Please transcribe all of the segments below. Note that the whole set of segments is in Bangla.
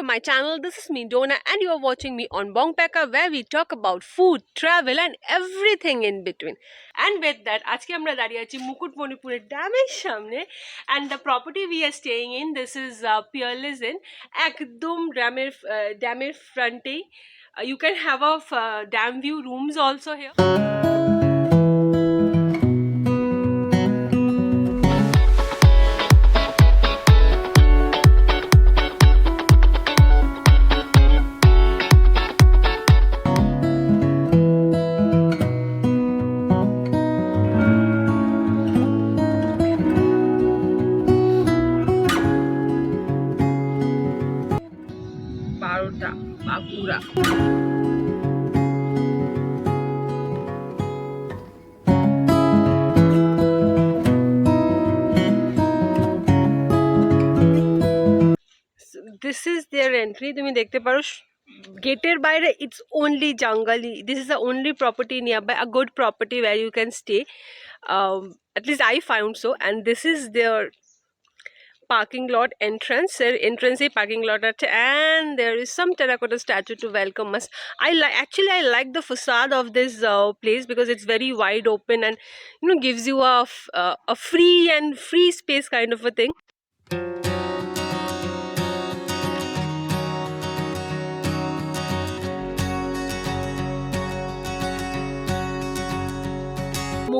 to my channel. This is me Donna and you are watching me on Bongpeka where we talk about food, travel and everything in between. And with that, আজকে আমরা দাঁড়িয়ে আছি মুকুটমণিপুরের ড্যামের সামনে and the property we are staying in this is uh, Peerless Inn একদম ড্যামের ড্যামের ফ্রন্টেই Uh, you can have a uh, dam view rooms also here. Entry তুমি দেখতে পারো গেটের বাইরে it's only Jongli this is the only property nearby a good property where you can stay at least I found so and this is their parking lot entrance এর entrance এই parking lot আছে and there is some terracotta statue to welcome us I like actually I like the facade of this uh, place because it's very wide open and you know gives you a f- uh, a free and free space kind of a thing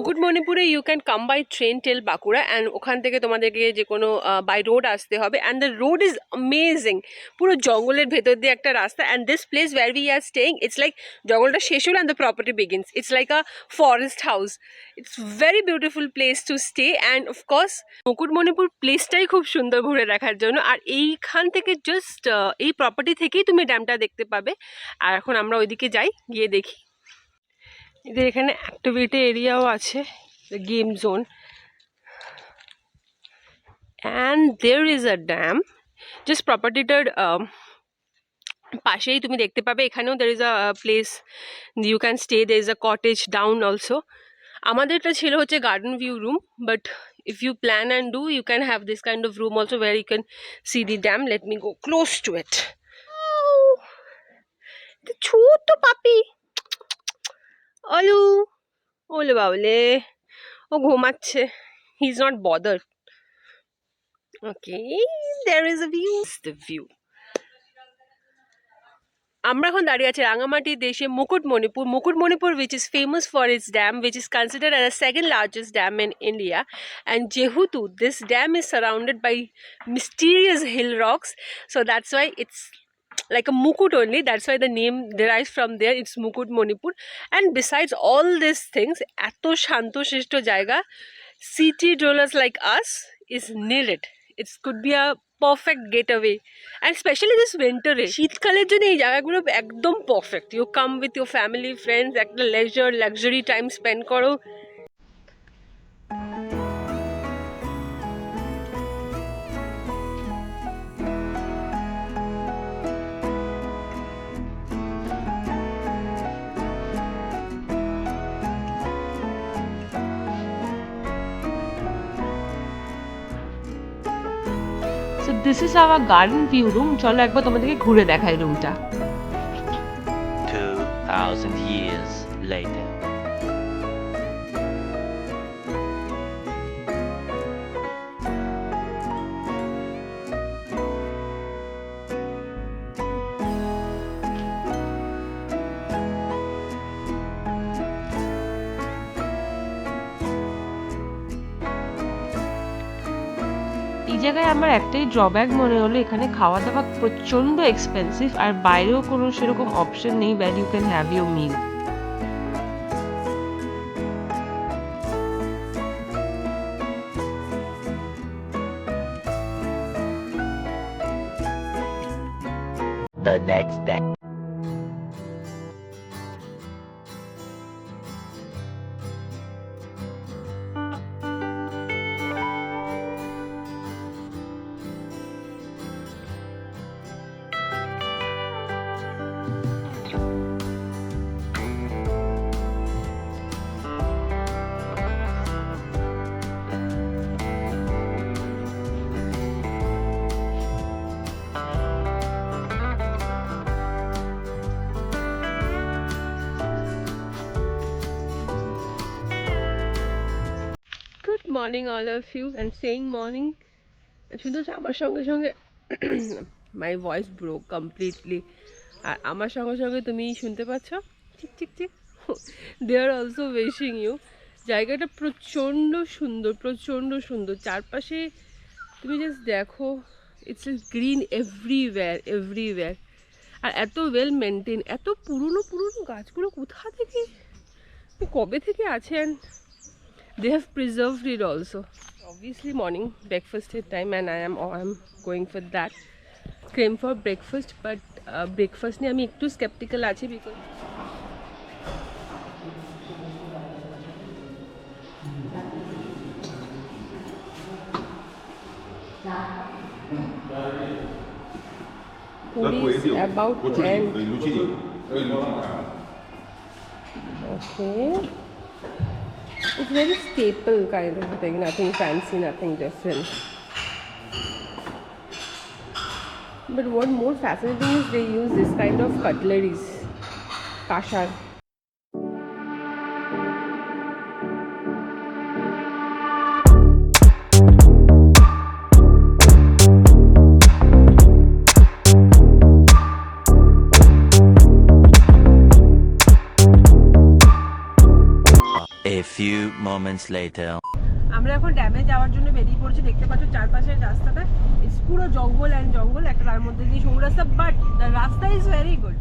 মুকুটমণিপুরে you can come by train till Bankura and ওখান থেকে তোমাদেরকে যে কোনো বাই রোড আসতে হবে and the road is amazing পুরো জঙ্গলের ভেতর দিয়ে একটা রাস্তা and this place where we are staying it's like জঙ্গলটা শেষ হলো and the property begins it's like a forest house it's very beautiful place to stay and of course Mukutmanipur প্লেসটাই খুব সুন্দর ঘুরে দেখার জন্য আর এইখান থেকে জাস্ট এই প্রপার্টি থেকেই তুমি ড্যামটা দেখতে পাবে। আর এখন আমরা ওইদিকে যাই, গিয়ে দেখি। এদের এখানে অ্যাক্টিভিটি এরিয়াও আছে game zone and there is a dam just প্রপার্টিটার পাশেই তুমি দেখতে পাবে, এখানেও there is a place you can stay there is a cottage down also আমাদেরটা ছিল হচ্ছে garden view room but if you plan and do you can have this kind of room also where you can see the dam let me go close to it ছোট্ট পাপি অলু ওলে বাবলে ও ঘুমাচ্ছে he is not bother okay there is a view the view আমরা এখন দাঁড়িয়ে আছি রাঙামাটি দেশে Mukutmanipur Mukutmanipur which is famous for its dam which is considered as the second largest dam in India and যেহেতু this dam is surrounded by mysterious hill rocks. So, that's why it's like a mukut only that's why the name derives from there it's mukut manipur and besides all these things এত শান্তশিষ্ট জায়গা city dwellers like us is needed it could be a perfect getaway and especially this winter শীতকালের জন্য এই জায়গাগুলো একদম perfect you come with your family friends একটা লেজার লাক্সারি টাইম স্পেন্ড করো This is our garden view room চলো একবার তোমাদেরকে ঘুরে দেখাই রুমটা 2000 years later. জায়গায় আমার একটাই ড্রব্যাক মনে হলো, এখানে খাওয়া দাওয়া প্রচণ্ড এক্সপেন্সিভ আর বাইরেও কোনো সেরকম অপশন নেই but you can have you meal morning all of you and saying morning শুধু আমার সঙ্গে সঙ্গে মাই ভয়েস ব্রো কমপ্লিটলি আর আমার সঙ্গে সঙ্গে তুমি শুনতে পাচ্ছ? ঠিক ঠিক ঠিক they are also wishing you জায়গাটা প্রচণ্ড সুন্দর প্রচণ্ড সুন্দর। চারপাশে তুমি জাস্ট দেখো ইটস গ্রিন এভরিওয়্যার এভরিওয়্যার আর এত ওয়েল মেনটেন এত পুরনো পুরনো গাছগুলো কোথা থেকে, কবে থেকে আছে? And they have preserved it also obviously morning breakfast time and i am oh, i'm going for that came for breakfast but uh, breakfast ne ami ekটু skeptical achi because Food is about to end. Okay. It's very staple kind of thing, nothing fancy, nothing different. But what more fascinating is they use this kind of cutleries, kashar. A few moments later. আমরা এখন ড্যামে যাওয়ার জন্য বেরিয়ে পড়ছি। দেখতে পাচ্ছ চারপাশের রাস্তাটা। পুরো জঙ্গল অ্যান্ড জঙ্গল। একটা তার মধ্যে দিয়ে সৌরাস্তা রাস্তা বাট দ্য রাস্তা ইজ ভেরি গুড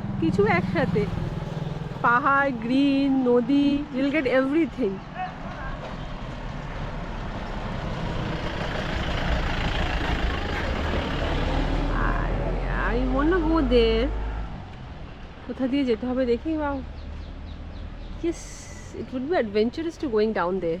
সব কিছু একসাথে। পাহাড়, গ্রিন, নদী you'll get everything I want go কোথা দিয়ে যেতে হবে দেখি বাও yes it would be adventurous to going down the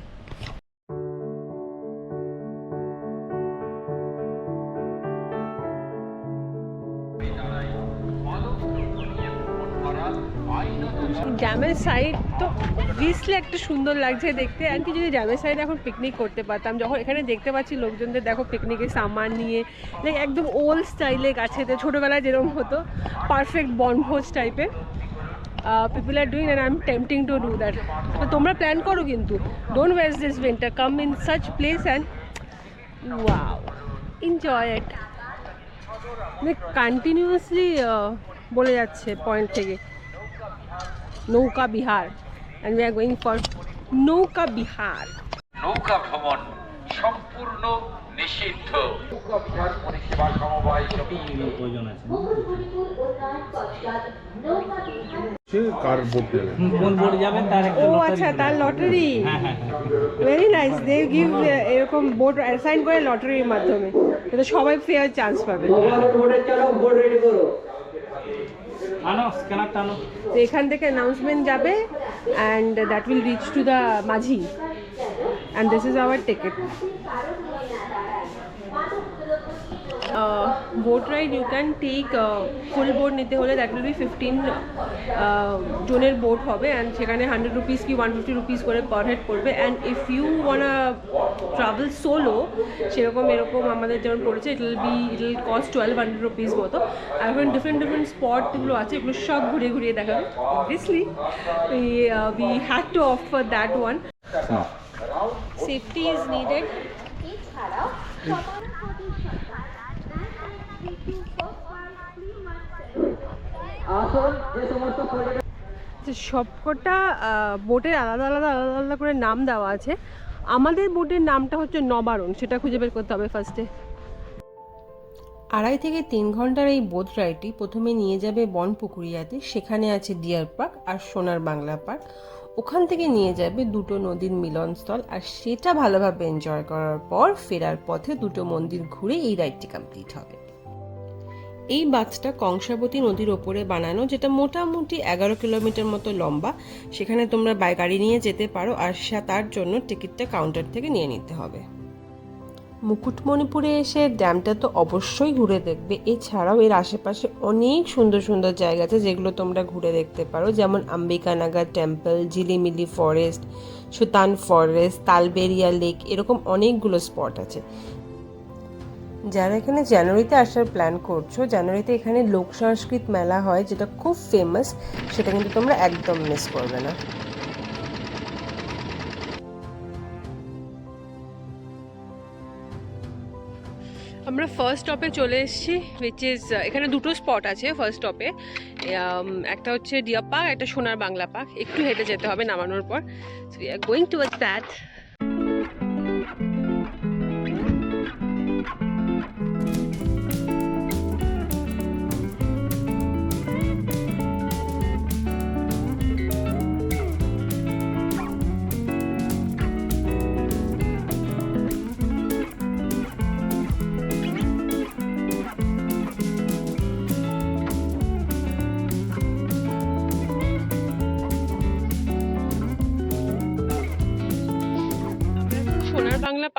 ড্যামের সাইড তো অবভিয়াসলি একটা সুন্দর লাগছে দেখতে। আর কি যদি ড্যামের সাইডে এখন পিকনিক করতে পারতাম, যখন এখানে দেখতে পাচ্ছি লোকজনদের, দেখো পিকনিকের সামান নিয়ে লাইক একদম ওল্ড স্টাইলে গাছেতে ছোটোবেলায় যেরকম হতো পারফেক্ট বনভোজ টাইপের people are doing and I am tempting to do that তো তোমরা প্ল্যান করো কিন্তু। Don't waste this winter come in such place and wow enjoy it মানে কন্টিনিউয়াসলি বলে যাচ্ছে পয়েন্ট থেকে। নৌকা Bihar. And we are going for nauka bihar. নৌকা ভ্রমণ সম্পূর্ণ নিষিদ্ধ। নৌকা বিহার পরিষেবা সমবায় সমিতি। সে কার দেবে? কোন বোর্ড যাবেন তার একটা ও lottery আচ্ছা। তার লটারি হ্যাঁ হ্যাঁ হ্যাঁ। ভেরি নাইস দে গিভ এরকম বোর্ড অ্যাসাইন করে লটারির মাধ্যমে। যাতে সবাই ফেয়ার চান্স পাবে। আনো স্ক্যানারটা আনো তো এখান থেকে অ্যানাউন্সমেন্ট যাবে and that will reach to the majhi. And this is our ticket boat ride you can take full boat নিতে হলে দ্যাট উইল বি ফিফটিন জনের বোট হবে অ্যান্ড সেখানে হান্ড্রেড রুপিস কি ওয়ান ফিফটি রুপিস করে পার হেড পড়বে and if you want travel solo সেরকম এরকম আমাদের যেমন পড়েছে it will be it will cost twelve hundred rupees মতো। আর এখন ডিফারেন্ট ডিফারেন্ট স্পটগুলো আছে এগুলো সব ঘুরিয়ে ঘুরিয়ে দেখাবে। Obviously we had to off for that one safety is needed এছাড়াও যে সবকটা বোটের আলাদা আলাদা আলাদা আলাদা করে নাম দেওয়া আছে। আমাদের বোটের নামটা হচ্ছে নবারণ সেটা খুঁজে বের করতে হবে ফার্স্টে আড়াই থেকে তিন ঘণ্টার এই বোট রাইডটি প্রথমে নিয়ে যাবে বনপুকুরিয়াতে সেখানে আছে ডিয়ার পার্ক আর সোনার বাংলা পার্ক। ওখান থেকে নিয়ে যাবে দুটো নদীর মিলনস্থল আর সেটা ভালোভাবে এনজয় করার পর ফেরার পথে দুটো মন্দির ঘুরে এই রাইডটি কমপ্লিট হবে। এই বাঁধটা কংসাবতী নদীর ওপরে বানানো, যেটা মোটামুটি এগারো কিলোমিটার মতো লম্বা। সেখানে তোমরা বাই গাড়ি নিয়ে যেতে পারো, আর তার জন্য টিকিটটা কাউন্টার থেকে নিয়ে নিতে হবে। মুকুটমণিপুরে এসে ড্যামটা তো অবশ্যই ঘুরে দেখবে। এছাড়াও এর আশেপাশে অনেক সুন্দর সুন্দর জায়গা আছে যেগুলো তোমরা ঘুরে দেখতে পারো। যেমন Ambikanagar temple, Jhilimili forest, Sutan forest, Talberia lake, এরকম অনেকগুলো স্পট আছে। যারা এখানে জানুয়ারিতে আসার প্ল্যান করছ, জানুয়ারিতে এখানে লোক সংস্কৃত মেলা হয়, যেটা খুব ফেমাস সেটা কিন্তু তোমরা একদম মিস করবে না। আমরা ফার্স্ট স্টপে চলে এসেছি উইচ ইজ এখানে দুটো স্পট আছে ফার্স্ট স্টপে একটা হচ্ছে ডিয়া পার্ক একটা সোনার বাংলা পার্ক। একটু হেঁটে যেতে হবে, নামানোর পর। We are going towards that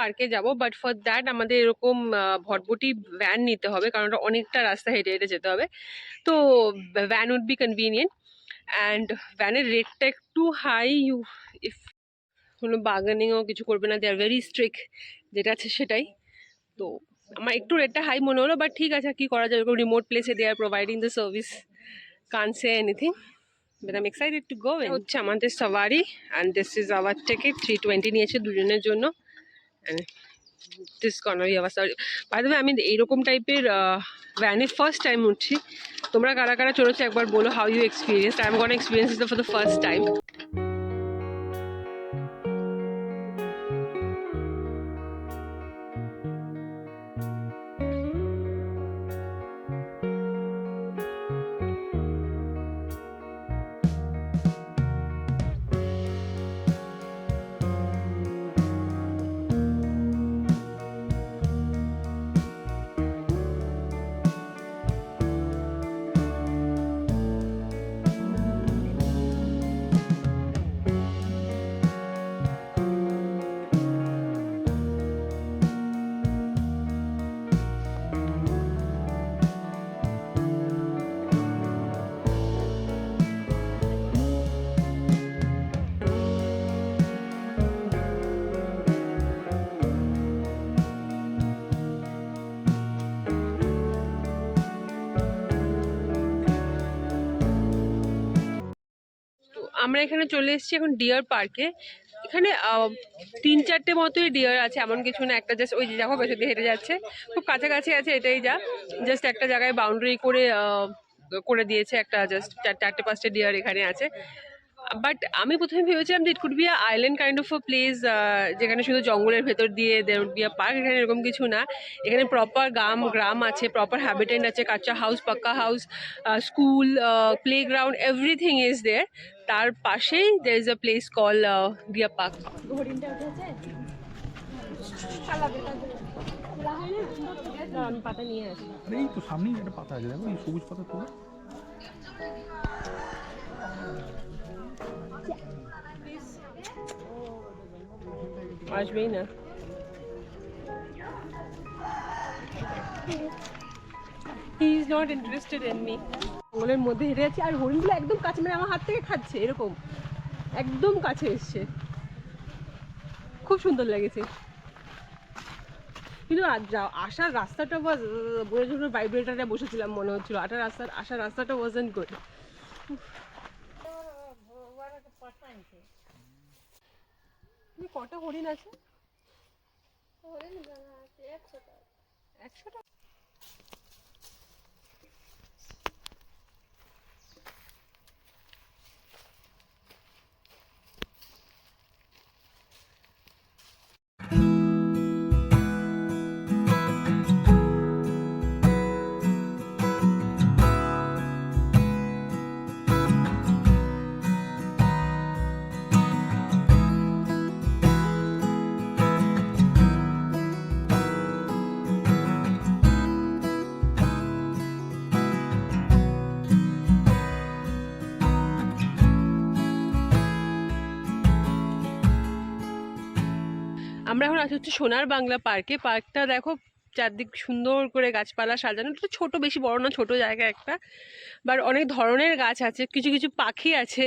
পার্কে যাব বাট ফর দ্যাট আমাদের এরকম ভটভটি ভ্যান নিতে হবে, কারণ ওটা অনেকটা রাস্তা হেঁটে হেঁটে যেতে হবে। তো van would be convenient and ভ্যানের রেটটা একটু হাই ইউ ইফ কোনো বার্গেনিংও কিছু করবে না দে আর ভেরি স্ট্রিক যেটা আছে সেটাই। তো আমার একটু রেটটা হাই মনে হলো বাট ঠিক আছে কি করা যাবে? রিমোট প্লেসে they are providing the service can say anything but I'm excited to go হচ্ছে আমাদের sawari and this is our ticket three twenty নিয়েছে দুজনের জন্য। This corner sawari by the আমি এইরকম টাইপের ভ্যানে ফার্স্ট টাইম উঠছি, তোমরা কারা কারা চলেছো একবার বলো how you experience I am gone experience for the first time আমরা এখানে চলে এসেছি এখন ডিয়ার পার্কে। এখানে তিন চারটে মতোই ডিয়ার আছে, এমন কিছু না, একটা জাস্ট ওই যে দেখো পেছন দিয়ে হেঁটে যাচ্ছে। খুব কাছাকাছি আছে এটাই যা জাস্ট একটা জায়গায় বাউন্ডারি করে করে দিয়েছে একটা জাস্ট চারটে পাঁচটা ডিয়ার এখানে আছে। বাট আমি প্রথমে ভেবেছিলাম যে it could be a island kind of a place যেখানে শুধু জঙ্গলের ভেতর দিয়ে উড বি আ পার্ক এখানে এরকম কিছু না। এখানে প্রপার গ্রাম গ্রাম আছে প্রপার হ্যাবিটেন্ট আছে কাঁচা হাউস পাক্কা house school play ground everything is there তার পাশেই there is a place call deer park আমি পাতা নিয়ে আসি। আরে এই তো সামনেই একটা পাতা আছে দেখো এই সবুজ পাতা তোলো। আসবেই না he is not interested in me জঙ্গলের মধ্যে হেঁটে যাচ্ছি আর হরিণগুলো একদম কাছে মানে আমার হাত থেকে খাচ্ছে এরকম। একদম কাছে এসছে। খুব সুন্দর লেগেছে। কিন্তু আসার রাস্তাটা বা বলে যখন ভাইব্রেটারে বসেছিলাম মনে হচ্ছিল আসার রাস্তার আসার রাস্তাটা ওয়াজেন্ট গুড কটা হরিণ আছে? হরিণ একশোটা একশোটা? আমরা এখন আছি হচ্ছে সোনার বাংলা পার্কে পার্কটা দেখো, চারদিক সুন্দর করে গাছপালা সাজানো। একটু ছোট, বেশি বড় না, ছোটো জায়গা একটা। বাট অনেক ধরনের গাছ আছে, কিছু কিছু পাখি আছে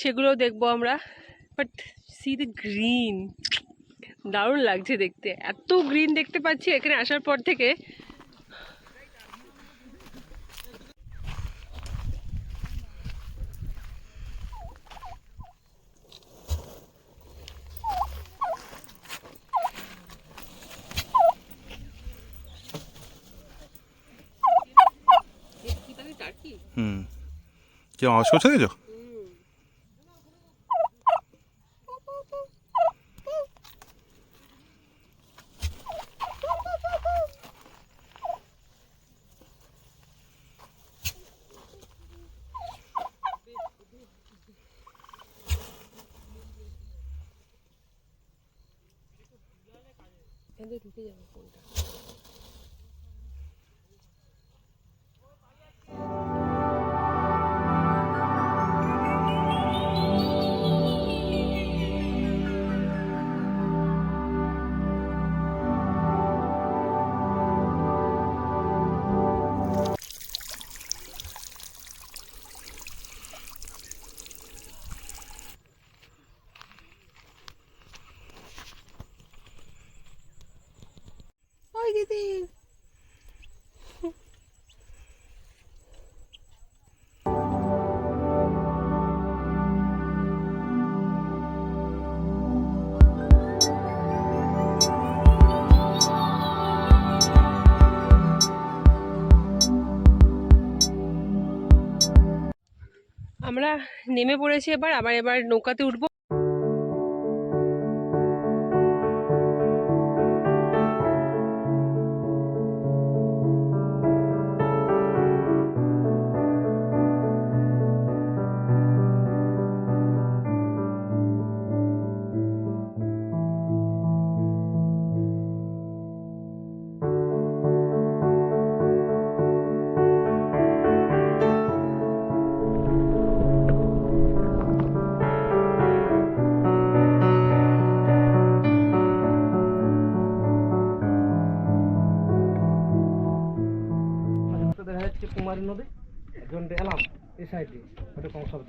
সেগুলো দেখব আমরা। বাট সি দ্য গ্রিন দারুণ লাগছে দেখতে। এত গ্রিন দেখতে পাচ্ছি এখানে আসার পর থেকে। কি আওয়াজ করছে দেখছ ঢুকে নেমে পড়েছি এবার আবার এবার নৌকাতে উঠবো।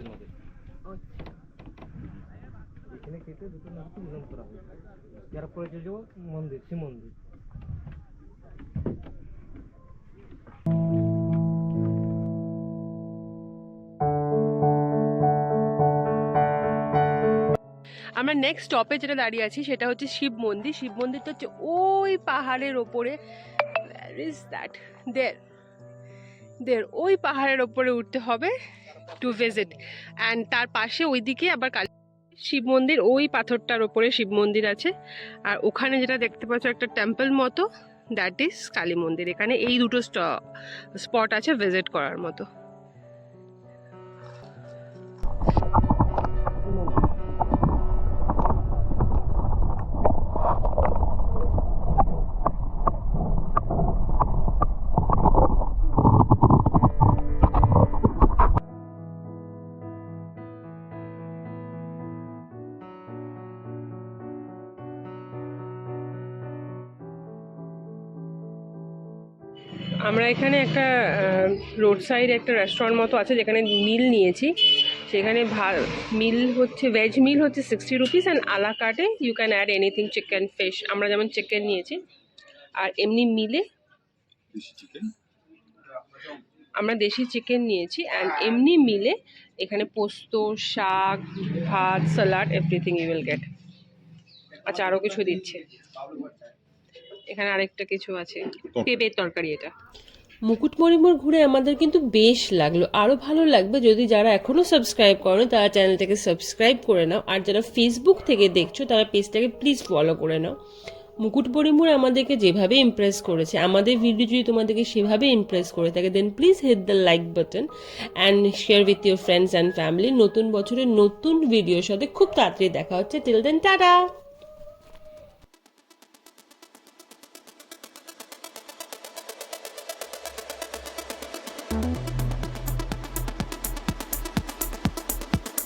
নদী এখানে কেটে দুটো মিলন করা হয় যার পরে চলে যাব মন্দির শিব মন্দির। আমরা নেক্সট স্টপে যেটা দাঁড়িয়ে আছি সেটা হচ্ছে শিব মন্দির। শিব মন্দিরটা হচ্ছে ওই পাহাড়ের ওপরে। ইজ দ্যাট দের দের ওই পাহাড়ের ওপরে উঠতে হবে। টু ভিজিট অ্যান্ড তার পাশে ওইদিকে আবার কালী শিব মন্দির, ওই পাথরটার ওপরে শিব মন্দির আছে। আর ওখানে যেটা দেখতে পাচ্ছ একটা টেম্পল মতো দ্যাট ইজ কালী মন্দির। এখানে এই দুটো স্পট আছে ভিজিট করার মতো। আমরা এখানে একটা রোড সাইড একটা রেস্টুরেন্ট মতো আছে যেখানে মিল নিয়েছি। সেখানে মিল হচ্ছে ভেজ মিল হচ্ছে সিক্সটি রুপিস অ্যান্ড আলা কাটে you can add anything chicken fish আমরা যেমন চিকেন নিয়েছি। আর এমনি মিলে আমরা দেশি চিকেন নিয়েছি অ্যান্ড এমনি মিলে এখানে পোস্ত শাক ভাত salad everything you will get আচ্ছা আরও কিছু দিচ্ছে। এখানে আরেকটা কিছু আছে। পেঁপের তরকারি এটা। মুকুটমণিপুর ঘুরে আমাদের কিন্তু বেশ লাগল। আরও ভালো লাগবে যদি যারা এখনও সাবস্ক্রাইব করো তারা চ্যানেলটাকে সাবস্ক্রাইব করে নাও। আর যারা ফেসবুক থেকে দেখছ তারা পেজটাকে প্লিজ ফলো করে নাও। মুকুটমণিপুর আমাদেরকে যেভাবে ইমপ্রেস করেছে আমাদের ভিডিও যদি তোমাদেরকে সেভাবে ইমপ্রেস করে থাকে then please hit the like button and share with your friends and family নতুন বছরের নতুন ভিডিওর সাথে খুব তাড়াতাড়ি দেখা হচ্ছে। Till then tata